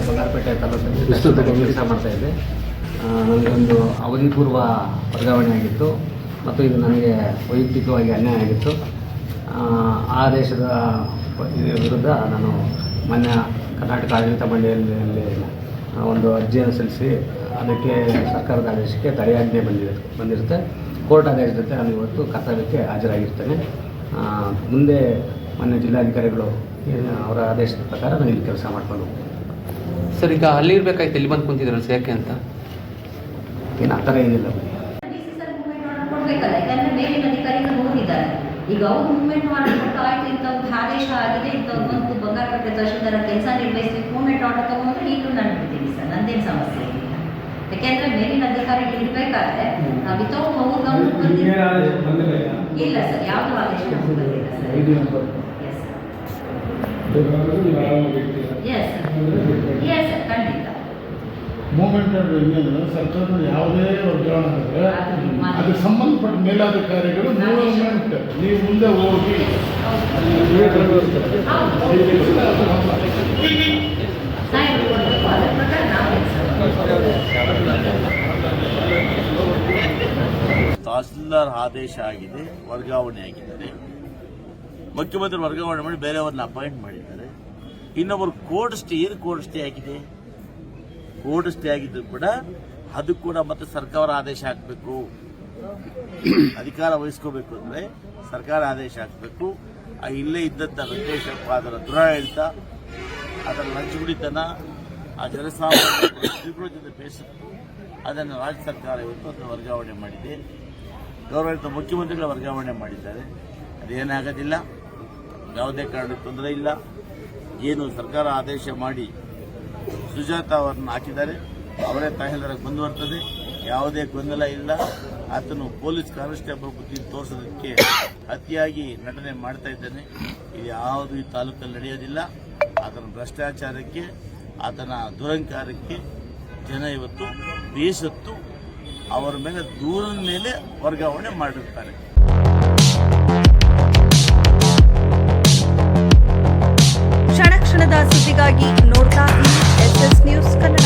ಕೆಲಸ ಮಾಡ್ತಾ ಇದ್ದೆ. ನನಗೆ ನನಗೊಂದು ಅವಧಿಪೂರ್ವ ವರ್ಗಾವಣೆ ಆಗಿತ್ತು ಮತ್ತು ಇದು ನನಗೆ ವೈಯಕ್ತಿಕವಾಗಿ ಅನ್ಯಾಯ ಆಗಿತ್ತು. ಆ, ದೇಶದ ವಿರುದ್ಧ ನಾನು ಮೊನ್ನೆ ಕರ್ನಾಟಕ ಆಡಳಿತ ಮಂಡಳಿಯಲ್ಲಿ ಒಂದು ಅರ್ಜಿಯನ್ನು ಸಲ್ಲಿಸಿ ಅದಕ್ಕೆ ಸರ್ಕಾರದ ಆದೇಶಕ್ಕೆ ತಡೆಯಾಜ್ಞೆ ಬಂದಿದೆ ಬಂದಿರುತ್ತೆ. ಕೋರ್ಟ್ ಆದೇಶದಂತೆ ನಾನು ಇವತ್ತು ಕರ್ತವ್ಯಕ್ಕೆ ಹಾಜರಾಗಿರ್ತೇನೆ. ಮುಂದೆ ಮೊನ್ನೆ ಜಿಲ್ಲಾಧಿಕಾರಿಗಳು ಅವರ ಆದೇಶದ ಪ್ರಕಾರ ನಾನು ಇಲ್ಲಿ ಕೆಲಸ ಮಾಡ್ಕೊಂಡು ಹೋಗ್ತೇನೆ. ಸರ್ ಈಗ ಅಲ್ಲಿ ಇರ್ಬೇಕಾಯ್ತು ಇಲ್ಲಿ ಬಂದು ಕುಂತಿದ್ರಲ್ಲ ಸರ್ ಯಾಕೆ ಅಂತ? ಏನು ಆ ಥರ ಏನಿಲ್ಲ. ಈಗ ಅವ್ರು ಮೂವ್ಮೆಂಟ್ ಮಾಡಿಬಿಟ್ಟು ಆಯ್ತು ಇಂಥ ಒಂದು ಆದೇಶ ಆಗಿದೆ ಇಂಥ ಒಂದು ಬಂಗಾರಪೇಟೆ ತಹಶೀಲ್ದಾರ ಕೆಲಸ ನಿರ್ವಹಿಸ್ಬೇಕು ಮೂವ್ಮೆಂಟ್ ಆರ್ಡರ್ ತಗೊಂಡ್ರೆ ಈಗಲೂ ನಾನು ಬಿಡ್ತೀನಿ ಸರ್ ನಂದೇನು ಸಮಸ್ಯೆ ಇಲ್ಲ. ಯಾಕೆಂದ್ರೆ ಮೇಲಿನ ಅಧಿಕಾರಿ ಇರಬೇಕಾದ್ರೆ ವಿತೌಟ್ ಅವ್ರ ಗಮನಕ್ಕೆ ಬಂದಿಲ್ಲ. ಇಲ್ಲ ಸರ್ ಯಾವುದೂ ಆದೇಶ ಬಂದಿಲ್ಲ ಸರ್. ಎಸ್ ಎಸ್ ಎಸ್ ಖಂಡಿತ. ಮೂಮೆಂಟ್ ಅಂದ್ರೆ ಇನ್ನೇನು ಸರ್ಕಾರದ ಯಾವುದೇ ವರ್ಗಾವಣೆ ಆದರೆ ಅದಕ್ಕೆ ಸಂಬಂಧಪಟ್ಟ ಮೇಲಾಧಿಕಾರಿಗಳು ಮೂವ್ಮೆಂಟ್ ನೀವು ಮುಂದೆ ಹೋಗಿ. ತಹಸೀಲ್ದಾರ್ ಆದೇಶ ಆಗಿದೆ ವರ್ಗಾವಣೆ ಆಗಿದೆ. ಮುಖ್ಯಮಂತ್ರಿ ವರ್ಗಾವಣೆ ಮಾಡಿ ಬೇರೆಯವ್ರನ್ನ ಅಪಾಯಿಂಟ್ ಮಾಡಿದ್ದಾರೆ. ಇನ್ನೊಬ್ಬರು ಕೋಡ್ ಸ್ಟೇ, ಏನು ಕೋಡ್ ಸ್ಟೇ ಆಗಿದೆ? ಕೋಡ್ ಸ್ಟೇ ಆಗಿದ್ದು ಕೂಡ ಅದು ಕೂಡ ಮತ್ತೆ ಸರ್ಕಾರ ಆದೇಶ ಹಾಕಬೇಕು. ಅಧಿಕಾರ ವಹಿಸ್ಕೋಬೇಕು ಅಂದ್ರೆ ಸರ್ಕಾರ ಆದೇಶ ಹಾಕಬೇಕು. ಆ ಇಲ್ಲೇ ಇದ್ದಂಥ ವೆಂಕಟೇಶಪ್ಪ ಅದರ ದುರಾಡಳಿತ, ಅದರ ಲಂಚಗುಡಿತನ, ಆ ಜನಸಾಮಾನ್ಯ ಜೊತೆ ಬೇಸತ್ತು, ಅದನ್ನು ರಾಜ್ಯ ಸರ್ಕಾರ ಇವತ್ತು ಅದನ್ನು ವರ್ಗಾವಣೆ ಮಾಡಿದೆ. ಗೌರವಿತ ಮುಖ್ಯಮಂತ್ರಿಗಳ ವರ್ಗಾವಣೆ ಮಾಡಿದ್ದಾರೆ. ಅದೇನಾಗೋದಿಲ್ಲ. ಯಾವುದೇ ಕಾರಣಕ್ಕೆ ತೊಂದರೆ ಇಲ್ಲ. ಏನು ಸರ್ಕಾರ ಆದೇಶ ಮಾಡಿ ಸುಜಾತ ಅವರನ್ನು ಹಾಕಿದ್ದಾರೆ, ಅವರೇ ತಹಸೀಲ್ದಾರ್ ಮುಂದುವರ್ತದೆ ಯಾವುದೇ ಗೊಂದಲ ಇಲ್ಲ. ಆತನು ಪೊಲೀಸ್ ಕಾನ್ಸ್ಟೇಬಲ್ ಬುದ್ಧಿ ತೋರಿಸೋದಕ್ಕೆ ಅತಿಯಾಗಿ ನಟನೆ ಮಾಡ್ತಾ ಇದ್ದಾನೆ. ಇದು ಯಾವುದು ಈ ತಾಲೂಕಲ್ಲಿ ನಡೆಯೋದಿಲ್ಲ. ಆತನ ಭ್ರಷ್ಟಾಚಾರಕ್ಕೆ, ಆತನ ದುರಂಕಾರಕ್ಕೆ ಜನ ಇವತ್ತು ಬೇಸತ್ತು, ಅವರ ಮೇಲೆ ದೂರದ ಮೇಲೆ ವರ್ಗಾವಣೆ ಮಾಡಿರ್ತಾರೆ. ಸುದ್ದಿಗಾಗಿ ನೋಡ್ತಾ ಇರಿ ಎಸ್ ಎಸ್ ನ್ಯೂಸ್ ಕನ್ನಡ